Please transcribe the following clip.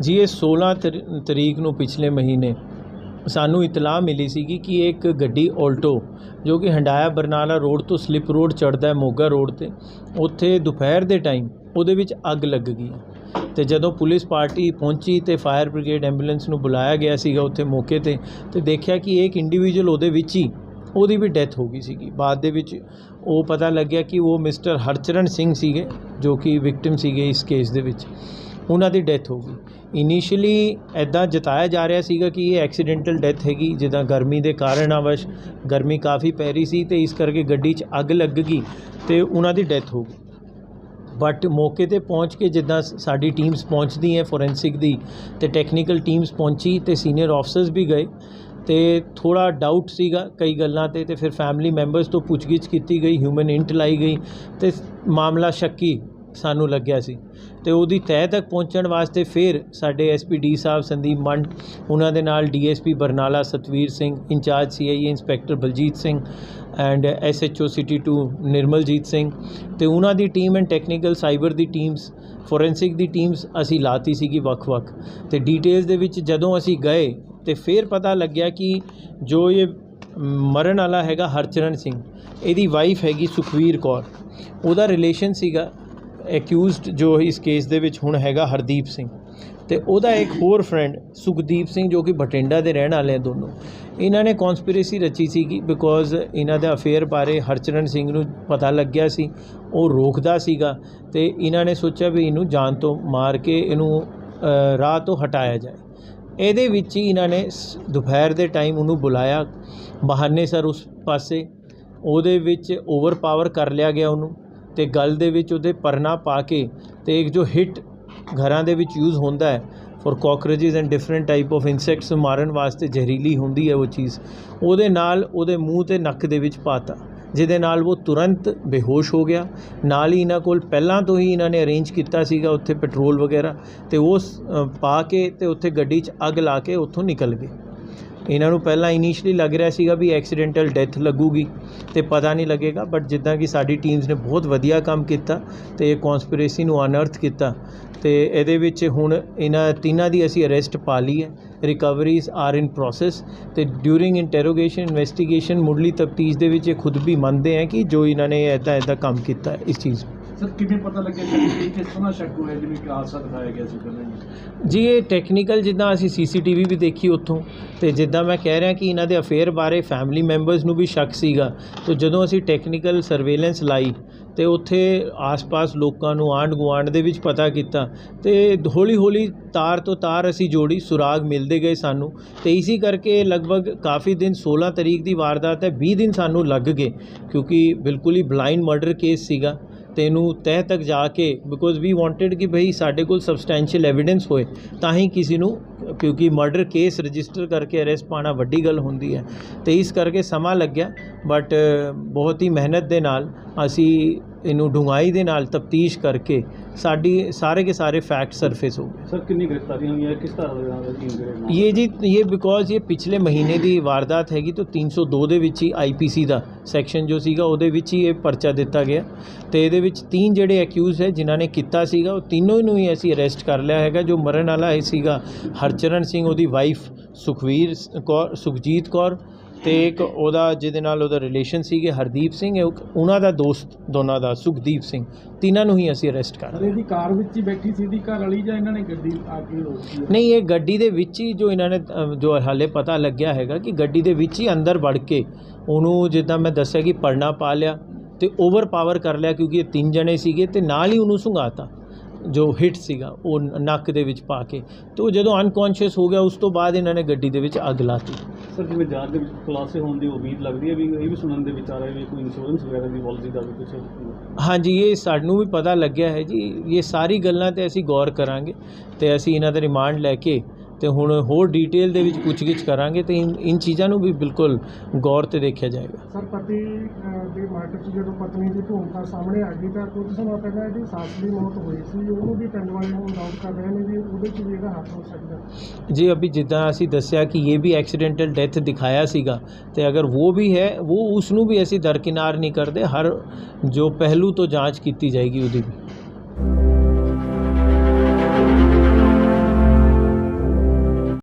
ਜੀ, ਇਹ 16 ਤਰੀ- ਤਰੀਕ ਨੂੰ ਪਿਛਲੇ ਮਹੀਨੇ ਸਾਨੂੰ ਇਤਲਾਹ ਮਿਲੀ ਸੀਗੀ ਕਿ ਇੱਕ ਗੱਡੀ ਆਲਟੋ ਜੋ ਕਿ ਹੰਡਾਇਆ ਬਰਨਾਲਾ ਰੋਡ ਤੋਂ ਸਲਿੱਪ ਰੋਡ ਚੜਦਾ ਹੈ, ਮੋਗਾ ਰੋਡ ਤੇ, ਉੱਥੇ ਦੁਪਹਿਰ ਦੇ ਟਾਈਮ ਉਹਦੇ ਵਿੱਚ ਅੱਗ ਲੱਗ ਗਈ ਤੇ ਜਦੋਂ ਪੁਲਿਸ ਪਾਰਟੀ ਪਹੁੰਚੀ ਤੇ ਫਾਇਰ ਬ੍ਰਿਗੇਡ ਐਂਬੂਲੈਂਸ ਨੂੰ ਬੁਲਾਇਆ ਗਿਆ ਸੀਗਾ ਉੱਥੇ ਮੌਕੇ ਤੇ ਤੇ ਦੇਖਿਆ ਕਿ ਇੱਕ ਇੰਡੀਵਿਜੂਅਲ ਉਹਦੇ ਵਿੱਚ ਹੀ ਉਹਦੀ ਵੀ ਡੈਥ ਹੋ ਗਈ ਸੀਗੀ। ਬਾਅਦ ਦੇ ਵਿੱਚ ਉਹ ਪਤਾ ਲੱਗਿਆ ਕਿ ਉਹ ਮਿਸਟਰ ਹਰਚਰਨ ਸਿੰਘ ਸੀਗੇ, ਜੋ ਕਿ ਵਿਕਟਿਮ ਸੀਗੇ ਇਸ ਕੇਸ ਦੇ ਵਿੱਚ। ਉਹਨਾਂ ਦੀ ਡੈਥ ਹੋ ਗਈ। ਇਨੀਸ਼ੀਅਲੀ ਐਦਾਂ ਜਤਾਇਆ ਜਾ ਰਿਹਾ ਸੀਗਾ ਕਿ ਇਹ ਐਕਸੀਡੈਂਟਲ ਡੈਥ ਹੈਗੀ, ਜਿੱਦਾਂ ਗਰਮੀ ਦੇ ਕਾਰਨ ਕਾਰਨਾਵਸ਼ ਗਰਮੀ ਕਾਫੀ ਪੈ ਰਹੀ ਸੀ ਤੇ ਇਸ ਕਰਕੇ ਗੱਡੀ 'ਚ ਅੱਗ ਲੱਗ ਗਈ ਤੇ ਉਹਨਾਂ ਦੀ ਡੈਥ ਹੋ ਗਈ। ਬਟ ਮੌਕੇ ਤੇ ਪਹੁੰਚ ਕੇ ਜਿੱਦਾਂ ਸਾਡੀ ਟੀਮਸ ਪਹੁੰਚਦੀ ਹੈ ਫੋਰੈਂਸਿਕ ਦੀ ਤੇ ਟੈਕਨੀਕਲ ਟੀਮਸ ਪਹੁੰਚੀ ਤੇ ਸੀਨੀਅਰ ਆਫਸਰਸ ਵੀ ਗਏ ਤੇ ਥੋੜਾ ਡਾਊਟ ਸੀਗਾ ਕਈ ਗੱਲਾਂ ਤੇ ਤੇ ਫਿਰ ਫੈਮਿਲੀ ਮੈਂਬਰਸ ਤੋਂ ਪੁੱਛਗਿੱਛ ਕੀਤੀ ਗਈ ਹਿਊਮਨ ਇੰਟ ਲਾਈ ਗਈ ਤੇ ਮਾਮਲਾ ਸ਼ੱਕੀ ਸਾਨੂੰ ਲੱਗਿਆ ਸੀ। ਤੇ ਉਹਦੀ ਤਹਿ ਤੱਕ ਪਹੁੰਚਣ ਵਾਸਤੇ ਫਿਰ ਸਾਡੇ ਐਸਪੀਡੀ ਸਾਹਿਬ ਸੰਦੀਪ ਮੰਡ, ਉਹਨਾਂ ਦੇ ਨਾਲ DSP Barnala Satvir Singh, incharge CIA inspector Baljit Singh and SHO city 2 Nirmaljit Singh ਤੇ ਉਹਨਾਂ ਦੀ ਟੀਮ ਐਂਡ ਟੈਕਨੀਕਲ ਸਾਈਬਰ ਦੀ ਟੀਮਸ ਫੋਰੈਂਸਿਕ ਦੀ ਟੀਮਸ ਅਸੀਂ ਲਾਤੀ ਸੀਗੀ ਵੱਖ-ਵੱਖ। ਤੇ ਡੀਟੇਲਸ ਦੇ ਵਿੱਚ ਜਦੋਂ ਅਸੀਂ ਗਏ ਤੇ ਫਿਰ ਪਤਾ ਲੱਗਿਆ ਕਿ ਜੋ ਇਹ ਮਰਨ ਵਾਲਾ ਹੈਗਾ ਹਰਚਰਨ ਸਿੰਘ, ਇਹਦੀ ਵਾਈਫ ਹੈਗੀ ਸੁਖਵੀਰ ਕੌਰ। ਉਹਦਾ ਰਿਲੇਸ਼ਨ ਸੀਗਾ ਐਕਿਊਜ਼ਡ ਜੋ ਇਸ ਕੇਸ ਦੇ ਵਿੱਚ ਹੁਣ ਹੈਗਾ ਹਰਦੀਪ ਸਿੰਘ। ਤੇ ਉਹਦਾ ਇੱਕ ਹੋਰ ਫਰੈਂਡ ਸੁਖਦੀਪ ਸਿੰਘ ਜੋ ਕਿ ਬਠਿੰਡਾ ਦੇ ਰਹਿਣ ਵਾਲੇ ਆ ਦੋਨੋਂ। ਇਹਨਾਂ ਨੇ ਕਨਸਪੀਰੇਸੀ ਰਚੀ ਸੀਗੀ ਬਿਕੋਜ਼ ਇਹਨਾਂ ਦਾ ਅਫੇਅਰ ਬਾਰੇ ਹਰਚਰਨ ਸਿੰਘ ਨੂੰ ਪਤਾ ਲੱਗਿਆ ਸੀ। ਉਹ ਰੋਕਦਾ ਸੀਗਾ ਤੇ ਇਹਨਾਂ ਨੇ ਸੋਚਿਆ ਵੀ ਇਹਨੂੰ ਜਾਨ ਤੋਂ ਮਾਰ ਕੇ ਇਹਨੂੰ ਰਾਹ ਤੋਂ ਹਟਾਇਆ ਜਾਏ। ਇਹਦੇ ਵਿੱਚ ਹੀ ਇਹਨਾਂ ਨੇ ਸ- ਦੁਪਹਿਰ ਦੇ ਟਾਈਮ ਉਹਨੂੰ ਬੁਲਾਇਆ। ਬਹਾਨੇ ਸਰ ਉਸ ਪਾਸੇ। ਉਹਦੇ ਵਿੱਚ ਓਵਰਪਾਵਰ ਕਰ ਲਿਆ ਗਿਆ ਉਹਨੂੰ। ਅਤੇ ਗਲ ਦੇ ਵਿੱਚ ਉਹਦੇ ਪਰਨਾ ਪਾ ਕੇ ਅਤੇ ਇੱਕ ਜੋ ਹਿੱਟ ਘਰਾਂ ਦੇ ਵਿੱਚ ਯੂਜ਼ ਹੁੰਦਾ ਹੈ for cockroaches and different type of insects ਮਾਰਨ ਵਾਸਤੇ ਜ਼ਹਿਰੀਲੀ ਹੁੰਦੀ ਹੈ ਉਹ ਚੀਜ਼, ਉਹਦੇ ਨਾਲ ਉਹਦੇ ਮੂੰਹ ਤੇ ਨੱਕ ਦੇ ਵਿੱਚ ਪਾਤਾ, ਜਿਹਦੇ ਨਾਲ ਉਹ ਤੁਰੰਤ ਬੇਹੋਸ਼ ਹੋ ਗਿਆ, ਨਾਲ ਹੀ ਇਹਨਾਂ ਕੋਲ ਪਹਿਲਾਂ ਤੋਂ ਹੀ ਇਹਨਾਂ ਨੇ ਅਰੇਂਜ ਕੀਤਾ ਸੀਗਾ ਉੱਥੇ ਪੈਟਰੋਲ ਵਗੈਰਾ ਤੇ ਉਹ ਪਾ ਕੇ ਤੇ ਉੱਥੇ ਗੱਡੀ 'ਚ ਅੱਗ ਲਾ ਕੇ ਉੱਥੋਂ ਨਿਕਲ ਗਏ। ਇਹਨਾਂ ਨੂੰ ਪਹਿਲਾਂ ਇਨੀਸ਼ੀਅਲੀ ਲੱਗ ਰਿਹਾ ਸੀਗਾ ਵੀ ਐਕਸੀਡੈਂਟਲ ਡੈਥ ਲੱਗੂਗੀ ਤੇ ਪਤਾ ਨਹੀਂ ਲੱਗੇਗਾ ਬਟ ਜਿੱਦਾਂ ਕਿ ਸਾਡੀ ਟੀਮਸ ਨੇ ਬਹੁਤ ਵਧੀਆ ਕੰਮ ਕੀਤਾ ਤੇ ਇਹ ਕਨਸਪੀਰੇਸੀ ਨੂੰ ਅਨਅਰਥ ਕੀਤਾ ਤੇ ਇਹਦੇ ਵਿੱਚ ਹੁਣ ਇਹਨਾਂ ਤਿੰਨਾਂ ਦੀ ਅਸੀਂ ਅਰੈਸਟ ਪਾ ਲਈ ਹੈ। ਰਿਕਵਰੀਜ਼ ਆਰ ਇਨ ਪ੍ਰੋਸੈਸ ਤੇ ਡਿਊਰਿੰਗ ਇੰਟਰੋਗੇਸ਼ਨ ਇਨਵੈਸਟੀਗੇਸ਼ਨ ਮੁੱਢਲੀ ਤਫਤੀਸ਼ ਦੇ ਵਿੱਚ ਇਹ ਖੁਦ ਵੀ ਮੰਨਦੇ ਹੈ ਕਿ ਜੋ ਇਹਨਾਂ ਨੇ ਐਦਾਂ ਐਦਾਂ ਕੰਮ ਕੀਤਾ ਇਸ ਚੀਜ਼ ਸਰ, ਕਿਵੇਂ ਪਤਾ ਲੱਗਿਆ ਕਿ ਇਹ ਕਿਸ ਤਰ੍ਹਾਂ ਸ਼ੱਕ ਹੋਇਆ, ਜਿਵੇਂ ਕਿ ਹਾਦਸਾ ਦਿਖਾਇਆ ਗਿਆ ਸੀ ਪਹਿਲਾਂ ਹੀ? ਜੀ, ਇਹ ਟੈਕਨੀਕਲ ਜਿੱਦਾਂ ਅਸੀਂ ਸੀਸੀਟੀਵੀ ਵੀ ਦੇਖੀ ਉੱਥੋਂ, ਤੇ ਜਿੱਦਾਂ ਮੈਂ ਕਹਿ ਰਿਹਾ ਕਿ ਇਹਨਾਂ ਦੇ ਅਫੇਅਰ ਬਾਰੇ ਫੈਮਿਲੀ ਮੈਂਬਰਸ ਨੂੰ ਵੀ ਸ਼ੱਕ ਸੀਗਾ। ਤੇ ਜਦੋਂ ਅਸੀਂ ਟੈਕਨੀਕਲ ਸਰਵੇਲੈਂਸ ਲਾਈ, ਤੇ ਉੱਥੇ ਆਸ-ਪਾਸ ਲੋਕਾਂ ਨੂੰ ਆਂਢ ਗੁਆਂਢ ਦੇ ਵਿੱਚ ਪਤਾ ਕੀਤਾ, ਤੇ ਹੌਲੀ-ਹੌਲੀ ਤਾਰ ਤੋਂ ਤਾਰ ਅਸੀਂ ਜੋੜੀ, ਸੁਰਾਗ ਮਿਲਦੇ ਗਏ ਸਾਨੂੰ। ਤੇ ਇਸੇ ਕਰਕੇ ਲਗਭਗ ਕਾਫੀ ਦਿਨ 16 ਤਰੀਕ ਦੀ ਵਾਰਦਾਤ ਹੈ 20 ਦਿਨ ਸਾਨੂੰ ਲੱਗ ਗਏ, ਕਿਉਂਕਿ ਬਿਲਕੁਲ ਹੀ ਬਲਾਈਂਡ ਮਰਡਰ ਕੇਸ ਸੀਗਾ। ਤੇ ਇਹਨੂੰ ਤਹਿ ਤੱਕ ਜਾ ਕੇ ਬਿਕੋਜ਼ ਵੀ ਵਾਂਟਡ ਕਿ ਭਈ ਸਾਡੇ ਕੋਲ ਸਬਸਟੈਂਸ਼ੀਅਲ ਐਵੀਡੈਂਸ ਹੋਏ, ਤਾਂ ਹੀ ਕਿਸੇ ਨੂੰ, ਕਿਉਂਕਿ ਮਰਡਰ ਕੇਸ ਰਜਿਸਟਰ ਕਰਕੇ ਅਰੈਸਟ ਪਾਣਾ ਵੱਡੀ ਗੱਲ ਹੁੰਦੀ ਹੈ। ਤੇ ਇਸ ਕਰਕੇ ਸਮਾਂ ਲੱਗਿਆ ਬਟ ਬਹੁਤ ਹੀ ਮਿਹਨਤ ਦੇ ਨਾਲ ਅਸੀਂ ਇਹਨੂੰ ਡੂੰਘਾਈ ਦੇ ਨਾਲ ਤਫਤੀਸ਼ ਕਰਕੇ ਸਾਡੀ ਸਾਰੇ ਕੇ ਸਾਰੇ ਫੈਕਟ ਸਰਫੇਸ ਹੋ ਗਏ ਸਰ ਕਿੰਨੀ ਗ੍ਰਿਫਤਾਰੀਆਂ ਹੋਈਆਂ ਕਿਸ ਤਰ੍ਹਾਂ ਦੇ ਨਾਲ ਟੀਮ ਦੇ ਨਾਲ ये जी ये ਬਿਕੋਜ਼ ਇਹ ਪਿਛਲੇ ਮਹੀਨੇ ਦੀ ਵਾਰਦਾਤ ਹੈਗੀ ਤਾਂ 302 ਦੇ ਵਿੱਚ ਹੀ ਆਈਪੀਸੀ ਦਾ ਸੈਕਸ਼ਨ ਜੋ ਸੀਗਾ ਉਹਦੇ ਵਿੱਚ ਹੀ ਇਹ ਪਰਚਾ ਦਿੱਤਾ ਗਿਆ ਤੇ ਇਹਦੇ ਵਿੱਚ ਤਿੰਨ ਜਿਹੜੇ ਐਕਿਊਜ਼ ਹੈ ਜਿਨ੍ਹਾਂ ਨੇ ਕੀਤਾ ਸੀਗਾ ਉਹ ਤਿੰਨੋਂ ਨੂੰ ਹੀ ਅਸੀਂ ਅਰੈਸਟ ਕਰ ਲਿਆ ਹੈਗਾ ਜੋ ਮਰਨ ਵਾਲਾ ਇਹ ਸੀਗਾ ਹਰਚਰਨ ਸਿੰਘ ਉਹਦੀ ਵਾਈਫ ਸੁਖਵੀਰ ਸ- ਕੌਰ ਸੁਖਜੀਤ ਕੌਰ ਤੇ ਇੱਕ ਉਹਦਾ ਜਿਹਦੇ ਨਾਲ ਉਹਦਾ ਰਿਲੇਸ਼ਨ ਸੀਗੇ ਹਰਦੀਪ ਸਿੰਘ ਉਹਨਾਂ ਦਾ ਦੋਸਤ ਦੋਨਾਂ ਦਾ ਸੁਖਦੀਪ ਸਿੰਘ। ਤਿੰਨਾਂ ਨੂੰ ਹੀ ਅਸੀਂ ਅਰੈਸਟ ਕਰ ਸਰ ਇਹਦੀ ਕਾਰ ਵਿੱਚ ਹੀ ਬੈਠੀ ਸੀ ਦੀ ਘਰ ਵਾਲੀ ਜਾਂ ਇਹਨਾਂ ਨੇ ਗੱਡੀ ਆ ਕੇ ਰੋਕੀ? ਨਹੀਂ ਇਹ ਗੱਡੀ ਦੇ ਵਿੱਚ ਹੀ ਜੋ ਇਹਨਾਂ ਨੇ ਜੋ ਹਾਲੇ ਪਤਾ ਲੱਗਿਆ ਹੈਗਾ ਕਿ ਗੱਡੀ ਦੇ ਵਿੱਚ ਹੀ ਅੰਦਰ ਵੜ ਕੇ ਉਹਨੂੰ ਜਿੱਦਾਂ ਮੈਂ ਦੱਸਿਆ ਕਿ ਪਰਨਾ ਪਾ ਲਿਆ ਤੇ ਓਵਰ ਪਾਵਰ ਕਰ ਲਿਆ ਕਿਉਂਕਿ ਇਹ ਤਿੰਨ ਜਣੇ ਸੀਗੇ ਤੇ ਨਾਲ ਹੀ ਉਹਨੂੰ ਸੁੰਘਾਤਾ ਜੋ ਹਿੱਟ ਸੀਗਾ ਉਹ ਨੱਕ ਦੇ ਵਿੱਚ ਪਾ ਕੇ। ਤੇ ਉਹ ਜਦੋਂ ਅਨਕੌਂਸ਼ੀਅਸ ਹੋ ਗਿਆ ਉਸ ਤੋਂ ਬਾਅਦ ਇਹਨਾਂ ਨੇ ਗੱਡੀ ਦੇ ਵਿੱਚ ਅੱਗ ਲਾਤੀ। ਸਰ, ਜਿਵੇਂ ਜਾਂਚ ਦੇ ਵਿੱਚ ਖੁਲਾਸੇ ਹੋਣ ਦੀ ਉਮੀਦ ਲੱਗਦੀ ਹੈ ਵੀ, ਇਹ ਵੀ ਸੁਣਨ ਦੇ ਵਿੱਚ ਆ ਰਿਹਾ ਵੀ ਕੋਈ ਇੰਸ਼ੋਰੈਂਸ ਵਗੈਰਾ ਦੀ ਪਾਲਿਸੀ ਦਾ ਵੀ ਕੁਝ ਹਾਂਜੀ, ਇਹ ਸਾਨੂੰ ਵੀ ਪਤਾ ਲੱਗਿਆ ਹੈ ਜੀ। ਇਹ ਸਾਰੀ ਗੱਲਾਂ ਤੇ ਅਸੀਂ ਗੌਰ ਕਰਾਂਗੇ ਤੇ ਅਸੀਂ ਇਹਨਾਂ ਦਾ ਰਿਮਾਂਡ ਲੈ ਕੇ ਤੇ ਹੁਣ ਹੋਰ ਡਿਟੇਲ ਦੇ ਵਿੱਚ ਪੁੱਛਗਿੱਛ ਕਰਾਂਗੇ ਤੇ ਇਨ ਚੀਜ਼ਾਂ ਨੂੰ ਵੀ ਬਿਲਕੁਲ ਗੌਰ ਤੇ ਦੇਖਿਆ ਜਾਏਗਾ। ਸਰ ਪਤੀ ਦੇ ਮਰਡਰ 'ਚ ਜਦੋਂ ਪਤਨੀ ਦੀ ਭੂਮਿਕਾ ਸਾਹਮਣੇ ਆ ਗਈ ਤਾਂ ਕੁਝ ਸਮਾਂ ਪਹਿਲਾਂ ਇਹਦੀ ਸੱਸ ਦੀ ਮੌਤ ਹੋਈ ਸੀ ਉਹਨੂੰ ਵੀ ਪਿੰਡ ਵਾਲੇ ਹੁਣ ਡਾਊਟ ਕਰ ਰਹੇ ਨੇ ਵੀ ਉਹਦੇ 'ਚ ਵੀ ਇਹਦਾ ਹੱਥ ਹੋ ਸਕਦਾ। ਜੀ ਅਭੀ ਜਿੱਦਾਂ ਅਸੀਂ ਦੱਸਿਆ ਕਿ ਇਹ ਵੀ ਐਕਸੀਡੈਂਟਲ ਡੈਥ ਦਿਖਾਇਆ ਸੀਗਾ ਤੇ ਅਗਰ ਉਹ ਵੀ ਹੈ ਉਹ ਉਸ ਨੂੰ ਵੀ ਅਸੀਂ ਦਰਕਿਨਾਰ ਨਹੀਂ ਕਰਦੇ ਹਰ ਜੋ ਪਹਿਲੂ ਤੋਂ ਜਾਂਚ ਕੀਤੀ ਜਾਏਗੀ ਉਹਦੀ ਵੀ।